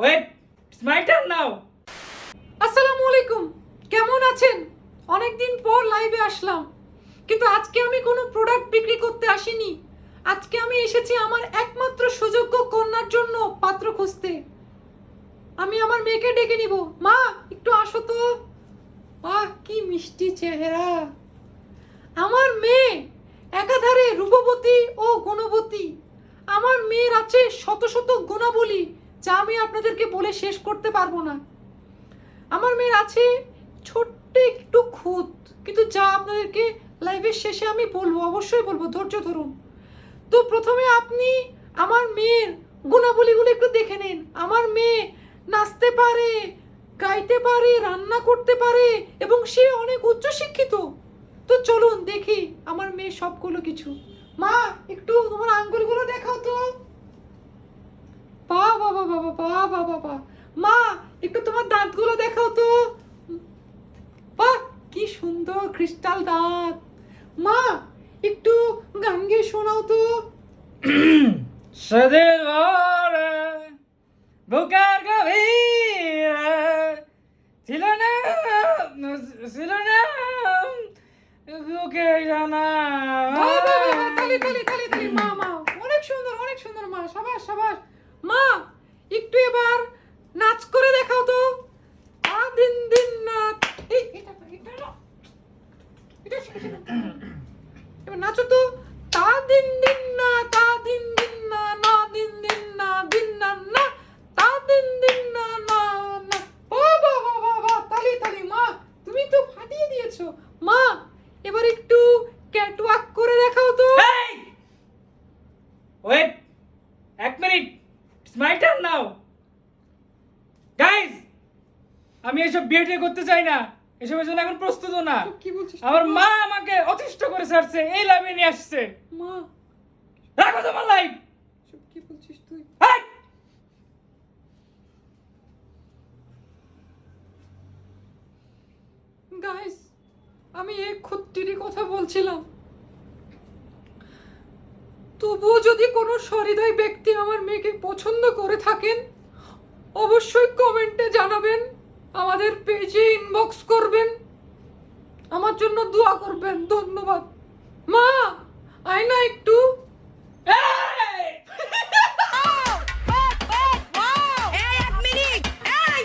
Wait it's my turn now আসসালামু আলাইকুম। কেমন আছেন? অনেকদিন পর লাইভে আসলাম। কিন্তু আজকে আমি কোনো প্রোডাক্ট বিক্রি করতে আসিনি। আজকে আমি এসেছি আমার একমাত্র সুযোগ্য কন্যার জন্য পাত্র খুঁজতে। আমি আমার মেয়েকে ডেকে নিব। মা, একটু আসো তো। বাহ কি মিষ্টি চেহারা। আমার মেয়ে একাধারে রূপবতী ও গুণবতী। আমার মেয়ের আছে শত শত গুণাবলী। যা আমি আপনাদেরকে বলে শেষ করতে পারব না। আমার মেয়ের আছে ছোট্ট একটু খুঁত, কিন্তু যা আপনাদেরকে লাইভের শেষে আমি বলব, অবশ্যই বলব, ধৈর্য ধরুন। তো প্রথমে আপনি আমার মেয়ের গুণাবলীগুলো একটু দেখে নিন। আমার মেয়ে নাচতে পারে, গাইতে পারে, রান্না করতে পারে, এবং সে অনেক উচ্চ শিক্ষিত। তো চলুন দেখি আমার মেয়ে সবগুলো কিছু। মা, একটু তোমার আঙ্গুলগুলো দেখাও তো। বাবা বাবা মা একটু তোমার দাঁতগুলো দেখাও তো। বাহ কি সুন্দর ক্রিস্টাল দাঁত। মা একটু গান গেয়ে শোনাও তো। সদিল ভরে বুকের গভীরে ছিল না ছিল না বুকে জানা তালি তালি তালি তালি মা মা। অনেক সুন্দর অনেক সুন্দর মা। সাবাস সাবাস মা একটু এবার নাচ করে দেখাও তো আ দিন দিন নাচ এই এটা না, এটা না। এটা শিখেছি না। তা দিন দিন না, তা দিন দিন না না দিন দিন না দিন না না। তা দিন দিন না না না। বাহ বাহ বাহ তালি তালি, মা, তুমি তো ফাটিয়ে দিয়েছ। মা, এবার একটু ক্যাটওয়াক করে দেখাও তো। এই! ওয়েট এক minute. It's my turn now guys আমি এসব বিয়ে টিয়ে করতে চাই না। এসবের জন্য এখন প্রস্তুত না। কি বলছিস? আমার মা আমাকে অতিষ্ঠ করে ছাড়ছে এই লাভে নিয়ে আসছে। মা। রাখো তোমার সব কি বলছিস তুই? গাইস আমি এক খুত্তিরই কথা বলছিলাম। তবুও যদি কোনো সহৃদয় ব্যক্তি আমার মেয়েকে পছন্দ করে থাকেন অবশ্যই কমেন্টে আমাদের পেজে ইনবক্স করবেন আমার জন্য দোয়া করবেন ধন্যবাদ মা আয় না একটু!